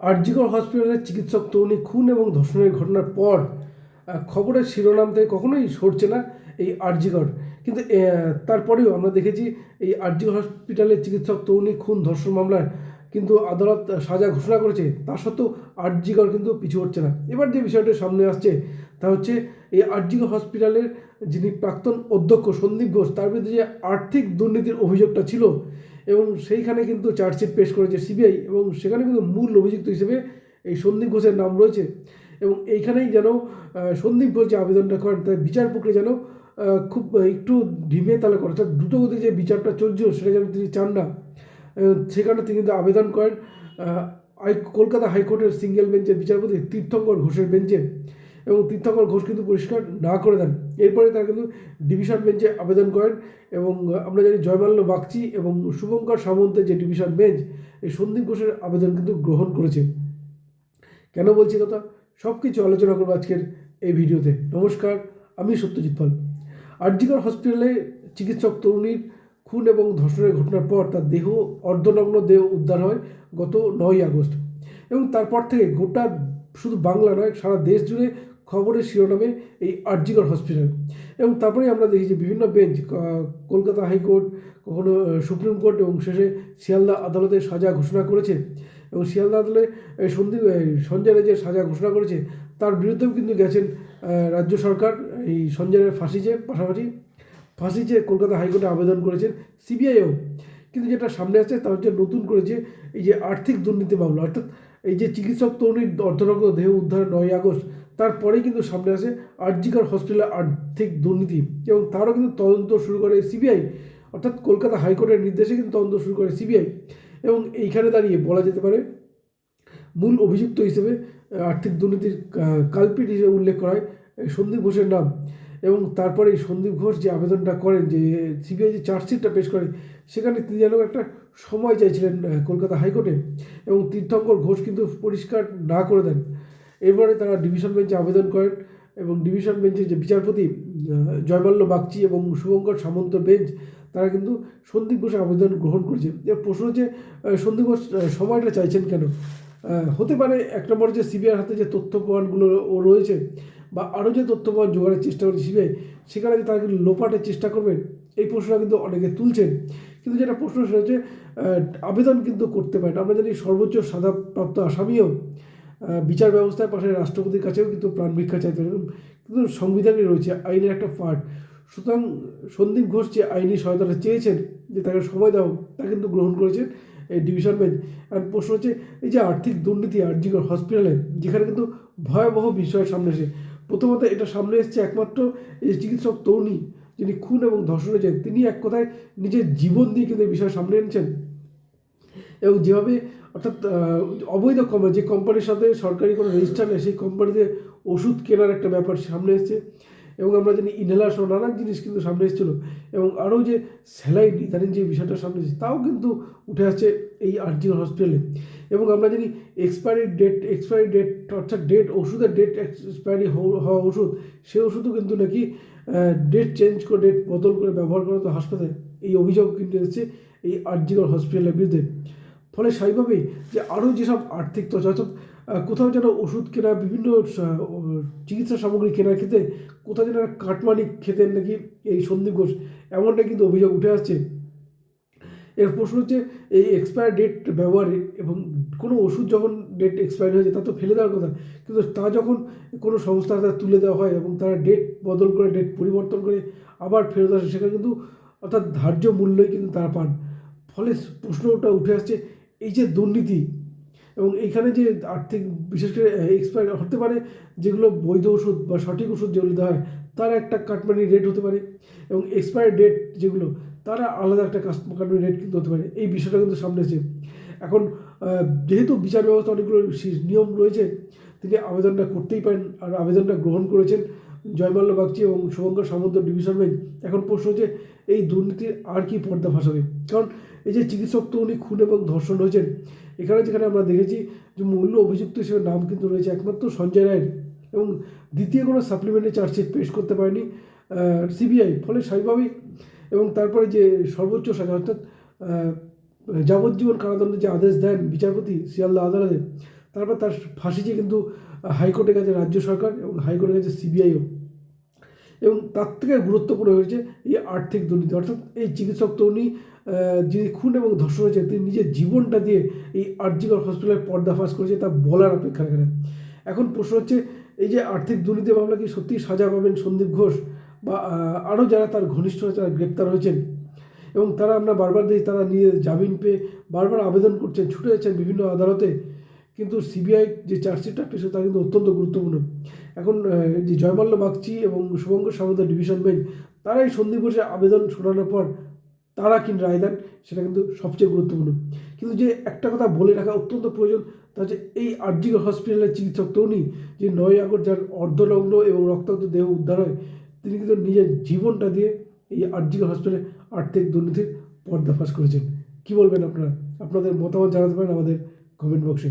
আরজিকর হসপিটালের চিকিৎসক তরুণী খুন এবং ধর্ষণের ঘটনার পর খবরের শিরোনাম থেকে কখনোই সরছে না এই আরজিকর। কিন্তু তারপরেও আমরা দেখেছি এই আরজিকর হসপিটালের চিকিৎসক তরুণী খুন, ধর্ষণ মামলার কিন্তু আদালত সাজা ঘোষণা করেছে। তা সত্ত্বেও আরজিকর কিন্তু পিছু হচ্ছে না। এবার যে বিষয়টা সামনে আসছে, তা হচ্ছে এই আরজিকর হসপিটালের যিনি প্রাক্তন অধ্যক্ষ সন্দীপ ঘোষ, তার বিরুদ্ধে যে আর্থিক দুর্নীতির অভিযোগটা ছিল এবং সেইখানে কিন্তু চার্জশিট পেশ করেছে সিবিআই এবং সেখানে কিন্তু মূল অভিযুক্ত হিসেবে এই সন্দীপ ঘোষের নাম রয়েছে। এবং এইখানেই যেন সন্দীপ ঘোষ যে আবেদনটা করেন, তার বিচার প্রক্রিয়া যেন খুব একটু ঢিমে তালে করে। অর্থাৎ দ্রুতগতি যে বিচারটা চলছিল, সেটা যেন তিনি চান না। সেখানে তিনি কিন্তু আবেদন করেন কলকাতা হাইকোর্টের সিঙ্গেল বেঞ্চের বিচারপতি তীর্থঙ্কর ঘোষের বেঞ্চে। এবং তীর্থঙ্কর ঘোষ কিন্তু পরিষ্কার না করে দেন। এরপরে তারা কিন্তু ডিভিশন বেঞ্চে আবেদন করেন এবং আমরা জানি জয়মাল্য বাগচি এবং শুভঙ্কর সামন্তের যে ডিভিশন বেঞ্চ, এই সন্দীপ ঘোষের আবেদন কিন্তু গ্রহণ করেছে। কেন বলছি কথা? সব কিছু আলোচনা করব আজকের এই ভিডিওতে। নমস্কার, আমি সত্যজিৎ পাল। আরজিকর হসপিটালে চিকিৎসক তরুণীর খুন এবং ধর্ষণের ঘটনার পর তার দেহ, অর্ধনগ্ন দেহ উদ্ধার হয় গত নয় আগস্ট। এবং তারপর থেকে গোটা শুধু বাংলা নয়, সারা দেশ জুড়ে খবরের শিরোনামে এই আরজিকর হসপিটাল। এবং তারপরে আমরা দেখি যে বিভিন্ন বেঞ্চ কলকাতা হাইকোর্ট, কখনো সুপ্রিম কোর্ট এবং শেষে শিয়ালদা আদালতে সাজা ঘোষণা করেছে। এবং শিয়ালদা আদালতে সন্দীপ সঞ্জয় যে সাজা ঘোষণা করেছে। তার বিরুদ্ধেও কিন্তু গেছেন রাজ্য সরকার। এই সঞ্জয় রায়ের ফাঁসি পাশাপাশি ফাঁসি কলকাতা হাইকোর্টে আবেদন করেছেন সিবিআইও। কিন্তু যেটা সামনে আছে তা হচ্ছে নতুন করে যে এই যে আর্থিক দুর্নীতি মামলা। অর্থাৎ এই যে চিকিৎসক তরুণীর অর্ধনগ্ন দেহ উদ্ধার নয় আগস্ট তারপরেই কিন্তু সামনে আসে আরজিকর হসপিটালের আর্থিক দুর্নীতি এবং তারও কিন্তু তদন্ত শুরু করে সিবিআই, অর্থাৎ কলকাতা হাইকোর্টের নির্দেশে কিন্তু তদন্ত শুরু করে সিবিআই এবং এইখানে দাঁড়িয়ে বলা যেতে পারে, মূল অভিযুক্ত হিসেবে আর্থিক দুর্নীতির কালপিট হিসেবে উল্লেখ করা হয় সন্দীপ ঘোষের নাম। এবং তারপরে এই সন্দীপ ঘোষ যে আবেদনটা করেন, যে সিবিআই যে চার্জশিটটা পেশ করে সেখানে তিনি যেন একটা সময় চাইছিলেন কলকাতা হাইকোর্টে এবং তীর্থঙ্কর ঘোষ কিন্তু পরিষ্কার না করে দেন। এরপরে তারা ডিভিশন বেঞ্চে আবেদন করেন এবং ডিভিশন বেঞ্চের যে বিচারপতি জয়মাল্য বাগচি এবং শুভঙ্কর সামন্ত বেঞ্চ তারা কিন্তু সন্দীপ ঘোষের আবেদন গ্রহণ করেছে। এর প্রশ্ন হচ্ছে সন্দীপ ঘোষ সময়টা চাইছেন কেন? হতে পারে এক নম্বর যে সিবিআইয়ের হাতে যে তথ্য প্রমাণগুলো রয়েছে বা আরও যে তথ্য প্রমাণ জোগাড়ের চেষ্টা করছে সিবিআই, সেখানে যে তারা লোপাটের চেষ্টা করবেন, এই প্রশ্নটা কিন্তু অনেকে তুলছেন। কিন্তু যেটা প্রশ্ন সেটা হচ্ছে আবেদন কিন্তু করতে পারেন। আমরা জানি সর্বোচ্চ সাজাপ্রাপ্ত আসামিও বিচার ব্যবস্থার পাশে রাষ্ট্রপতির কাছেও কিন্তু প্রাণ ভিক্ষা চাইতে পারে কিন্তু সংবিধানে রয়েছে আইনের একটা পার্ট সুতরাং সন্দীপ ঘোষ যে আইনি সহায়তাটা চেয়েছেন, যে তাকে সময় দাও, তা কিন্তু গ্রহণ করেছেন এই ডিভিশন বেঞ্চ। আর প্রশ্ন হচ্ছে, এই যে আর্থিক দুর্নীতি আরজিকর হসপিটালে, যেখানে কিন্তু ভয়াবহ বিষয় সামনে এসে প্রথমত এটা সামনে এসছে একমাত্র এই চিকিৎসক তরুণী, যিনি খুন এবং ধর্ষণ হয়েছেন। তিনি এক কথায় নিজের জীবন দিয়ে কিন্তু এই বিষয় সামনে এনেছেন। এবং যেভাবে অর্থাৎ অবৈধ কোম্পানি যে কোম্পানির সাথে সরকারি কোনো রেজিস্টার নেই, সেই কোম্পানিতে ওষুধ কেনার একটা ব্যাপার সামনে এসছে। এবং আমরা জানি ইনহেলার সহ নানান জিনিস কিন্তু সামনে এসেছিল। এবং আরও যে স্যালাইন, ইদানিং যে বিষয়টা সামনে এসেছে, তাও কিন্তু উঠে আসছে এই আরজিও হসপিটালে। এবং আমরা জানি এক্সপায়ারি ডেট এক্সপায়ারি ডেট অর্থাৎ ডেট ওষুধের ডেট এক্সপায়ারি হওয়া ওষুধ সেই ওষুধও কিন্তু নাকি ডেট চেঞ্জ করে ডেট বদল করে ব্যবহার করা তো হাসপাতালে। এই অভিযোগ কিন্তু এসেছে এই আরজিগর হসপিটালের বিরুদ্ধে। ফলে স্বাভাবিকভাবেই যে আরও যেসব আর্থিক তথ্য অর্থাৎ কোথাও যেন ওষুধ কেনা, বিভিন্ন চিকিৎসা সামগ্রী কেনার ক্ষেত্রে কোথাও যেন কাটমানি খেতেন নাকি এই সন্দীপ ঘোষ এমনটা কিন্তু অভিযোগ উঠে আসছে। এর প্রশ্ন হচ্ছে, এই এক্সপায়ার ডেট ব্যবহারে এবং কোনো ওষুধ যখন ডেট এক্সপায়ার হয়ে যায় তা তো ফেলে দেওয়ার কথা, কিন্তু তা যখন কোনো সংস্থা তার তুলে দেওয়া হয় এবং তারা ডেট বদল করে ডেট পরিবর্তন করে আবার ফেরত আসে, সেখানে কিন্তু অর্থাৎ ধার্য মূল্যই কিন্তু তারা পান। ফলে প্রশ্নটা উঠে আসছে, এই যে দুর্নীতি এবং এইখানে যে আর্থিক, বিশেষ করে এক্সপায়ার হতে পারে, যেগুলো বৈধ ওষুধ বা সঠিক ওষুধ যেগুলো দেওয়া হয়, তার একটা কাটমানি রেট হতে পারে এবং এক্সপায়ার ডেট যেগুলো, তারা আলাদা একটা কাটমানি রেট কিন্তু হতে পারে। এই বিষয়টা কিন্তু সামনে এসেছে। এখন যেহেতু বিচার ব্যবস্থা অনেকগুলো নিয়ম রয়েছে, তিনি আবেদনটা করতেই পারেন আর আবেদনটা গ্রহণ করেছেন জয়মাল্য বাগচি এবং শুভঙ্কর সামন্ত ডিভিশন বেঞ্চ। এখন প্রশ্ন হচ্ছে, এই দুর্নীতির আর কি পর্দা ফাঁসাবে কারণ এই যে চিকিৎসক তো উনি খুন এবং ধর্ষণ হয়েছেন এখানে যেখানে আমরা দেখেছি যে মূল্য অভিযুক্ত হিসেবে নাম কিন্তু রয়েছে একমাত্র সঞ্জয় রায়ের এবং দ্বিতীয় কোনো সাপ্লিমেন্টারি চার্জশিট পেশ করতে পারেনি সিবিআই ফলে স্বাভাবিক এবং তারপরে যে সর্বোচ্চ সাজা অর্থাৎ যাবজ্জীবন কারাদণ্ডের যে আদেশ দেন বিচারপতি শিয়ালদা আদালতে, তারপর তার ফাঁসি চেয়ে কিন্তু হাইকোর্টের কাছে রাজ্য সরকার এবং হাইকোর্টের কাছে সিবিআইও এবং তার থেকে গুরুত্বপূর্ণ হয়েছে এই আর্থিক দুর্নীতি। অর্থাৎ এই চিকিৎসক তরুণী যিনি খুন এবং ধর্ষণ হয়েছে, তিনি নিজের জীবনটা দিয়ে এই আর্জিকর হসপিটালের পর্দাফাশ করেছে, তা বলার অপেক্ষা রাখে না। এখন প্রশ্ন হচ্ছে, এই যে আর্থিক দুর্নীতি মামলা কি সত্যিই সাজা পাবেন সন্দীপ ঘোষ বা আরও যারা তার ঘনিষ্ঠ যারা গ্রেপ্তার হয়েছেন? এবং তারা আমরা বারবার দেখি, তারা নিয়ে জামিন পেয়ে বারবার আবেদন করছেন, ছুটে যাচ্ছেন বিভিন্ন আদালতে। কিন্তু সিবিআই যে চার্জশিটটা পেয়েছে তা কিন্তু অত্যন্ত গুরুত্বপূর্ণ। এখন যে জয়মাল্য বাগচি এবং শুভঙ্কর সামন্ত ডিভিশন বেঞ্চ তারা এই আবেদন শোনানোর পর তারা কি রায় দেন, সেটা কিন্তু সবচেয়ে গুরুত্বপূর্ণ। কিন্তু যে একটা কথা বলে রাখা অত্যন্ত প্রয়োজন, তা হচ্ছে এই আরজিগর হসপিটালের চিকিৎসক তরুণী, যে নয় আগস্ট যার অর্ধনগ্ন এবং রক্তাক্ত দেহ উদ্ধার হয়, তিনি কিন্তু নিজের জীবনটা দিয়ে এই আরজিগর হসপিটালে আর্থিক দুর্নীতির পর্দাফাশ করেছেন। কি বলবেন আপনারা? আপনাদের মতামত জানাতে পারেন আমাদের কমেন্ট বক্সে